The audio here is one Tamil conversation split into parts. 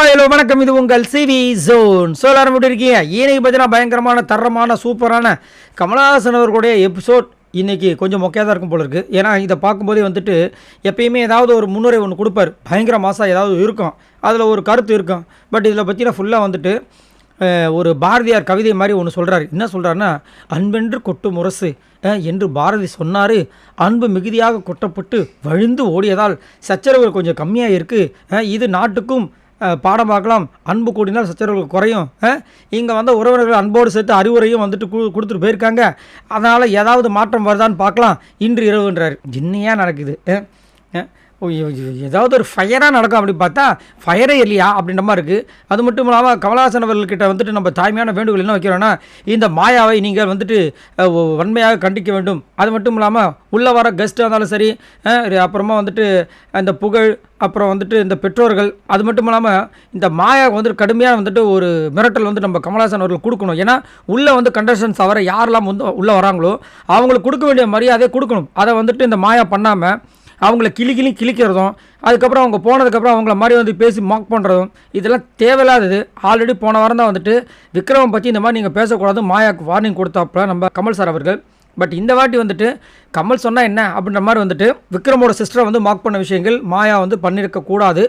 ஹலோ வணக்கம். இது உங்கள் சிவி ஜோன். ஸோ எல்லாரும் எப்படி இருக்கீங்க? இன்னைக்கு பார்த்தீங்கன்னா பயங்கரமான தரமான சூப்பரான கமலஹாசன் அவர்களுடைய எபிசோட் இன்னைக்கு கொஞ்சம் மொக்கையாக தான் இருக்கும் போல இருக்குது ஏன்னா இதை பார்க்கும்போதே வந்துட்டு எப்பயுமே ஏதாவது ஒரு முன்னுரை ஒன்று கொடுப்பார். பயங்கர மாதம் ஏதாவது இருக்கும். அதில் ஒரு கருத்து இருக்கும். பட் இதில் பற்றினா ஃபுல்லாக வந்துட்டு ஒரு பாரதியார் கவிதை மாதிரி ஒன்று சொல்கிறாரு என்ன சொல்கிறாருன்னா அன்பென்று கொட்டு முரசு என்று பாரதி சொன்னார். அன்பு மிகுதியாக கொட்டப்பட்டு வழிந்து ஓடியதால் சச்சரவு கொஞ்சம் கம்மியாக இருக்குது இது நாட்டுக்கும் பாடம் பார்க்கலாம். அன்பு கூடினால் சச்சரவுகள் குறையும். இங்கே வந்த உறவினர்கள் அன்போடு சேர்த்து அறிவுரையும் வந்துட்டு கொடுத்துட்டு போயிருக்காங்க. அதனால் ஏதாவது மாற்றம் வருதான்னு பார்க்கலாம். இன்று இரவுன்றார். என்னையா நடக்குது. ஏதாவது ஒரு ஃபயராக நடக்கும் அப்படி பார்த்தா ஃபயரே இல்லையா அப்படின்ற மாதிரி இருக்குது அது மட்டும் இல்லாமல் கமலஹாசன் அவர்கள்கிட்ட வந்துட்டு நம்ம தாய்மையான வேண்டுகோள் என்ன வைக்கிறோன்னா இந்த மாயாவை நீங்கள் வந்துட்டு வன்மையாக கண்டிக்க வேண்டும். அது மட்டும் இல்லாமல் உள்ளே வர கெஸ்ட்டாக இருந்தாலும் சரி அப்புறமா வந்துட்டு அந்த புகழ் அப்புறம் வந்துட்டு இந்த பெற்றோர்கள் அது மட்டும் இல்லாமல் இந்த மாயாவுக்கு வந்துட்டு கடுமையாக வந்துட்டு ஒரு மிரட்டல் வந்து நம்ம கமலஹாசன் அவர்கள் கொடுக்கணும். ஏன்னா உள்ளே வந்து கண்டஸ்டன்ஸ் அவரை யாரெல்லாம் வந்து உள்ளே வராங்களோ அவங்களுக்கு கொடுக்க வேண்டிய மரியாதையை கொடுக்கணும். அதை வந்துட்டு இந்த மாயா பண்ணாமல் அவங்கள கிளி கிளி கிழிக்கிறதும் அதுக்கப்புறம் அவங்க போனதுக்கப்புறம் அவங்கள மாதிரி வந்து பேசி மாக் பண்ணுறதும் இதெல்லாம் தேவையில்லாதது. ஆல்ரெடி போன வாரம் தான் வந்துட்டு விக்ரமம் பற்றி இந்த மாதிரி நீங்கள் பேசக்கூடாது மாயாக்கு வார்னிங் கொடுத்தாப்புல நம்ம கமல் சார் அவர்கள். பட் இந்த வாட்டி வந்துட்டு கமல் சொன்னால் என்ன அப்படின்ற மாதிரி வந்துட்டு விக்ரமோட சிஸ்டரை வந்து மார்க் பண்ண விஷயங்கள் மாயா வந்து பண்ணியிருக்கக்கூடாது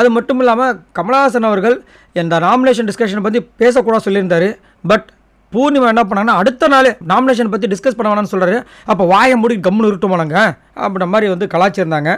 அது மட்டும் இல்லாமல் கமலஹாசன் அவர்கள் இந்த நாமினேஷன் டிஸ்கஷனை பற்றி பேசக்கூடாது சொல்லியிருந்தாரு. பட் பூர்ணிமா என்ன பண்ணாங்கன்னா அடுத்த நாள் நாமினேஷன் பற்றி டிஸ்கஸ் பண்ண வேணாம்னு சொல்கிறாரு அப்போ வாயை மூடி கம்முன்னு இருட்டுமானங்க அப்படின்ற மாதிரி வந்து கலாச்சிருந்தாங்க.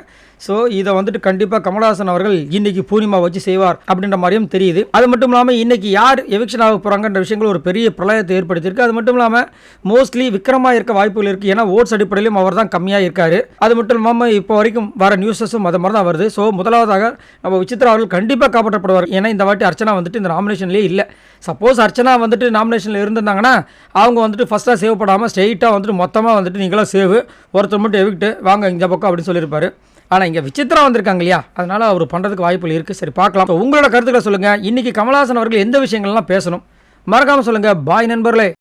ஸோ இதை வந்துட்டு கண்டிப்பாக கமலஹாசன் அவர்கள் இன்னைக்கு பூர்ணிமா வச்சு செய்வார் அப்படின்ற மாதிரியும் தெரியுது. அது மட்டும் இல்லாமல் இன்னைக்கு யார் எவிக்ஷன் ஆக போகிறாங்கன்ற விஷயங்கள் ஒரு பெரிய பிரளயத்தை ஏற்படுத்தியிருக்கு. அது மட்டும் இல்லாமல் மோஸ்ட்லி விக்ரமாக இருக்க வாய்ப்புகள் இருக்குது ஏன்னா ஓட்ஸ் அடிப்படையிலும் அவர் தான் கம்மியாக இருக்கார். அது மட்டும் இல்லாமல் இப்போ வரைக்கும் வர நியூஸஸும் அது மாதிரி தான் வருது. ஸோ முதலாவதாக நம்ம விசித்ரா அவர்கள் கண்டிப்பாக காப்பாற்றப்படுவார். ஏன்னா இந்த வாட்டி அர்ச்சனா வந்துட்டு இந்த நாமினேஷன்லேயே இல்லை. சப்போஸ் அர்ச்சனா வந்துட்டு நாமினேஷனில் வந்திருந்தாங்கன்னா அவங்க வந்துட்டு ஃபஸ்ட்டாக சேவ் ஸ்ட்ரெயிட்டாக வந்துட்டு மொத்தமாக வந்துட்டு நீங்களாம் சேவ் ஒருத்தர் மட்டும் எவிக்கிட்டு வாங்க இந்த பக்கம் அப்படின்னு சொல்லியிருப்பாரு. ஆனால் இங்கே விசித்ரா வந்திருக்காங்க இல்லையா? அதனால் அவர் பண்ணுறதுக்கு வாய்ப்புகள் இருக்குது சரி பார்க்கலாம். So, உங்களோட கருத்துக்களை சொல்லுங்கள் இன்றைக்கி கமலஹாசன் அவர்கள் எந்த விஷயங்கள்லாம் பேசணும்? மறக்காமல் சொல்லுங்கள் பாய் நண்பர்களே.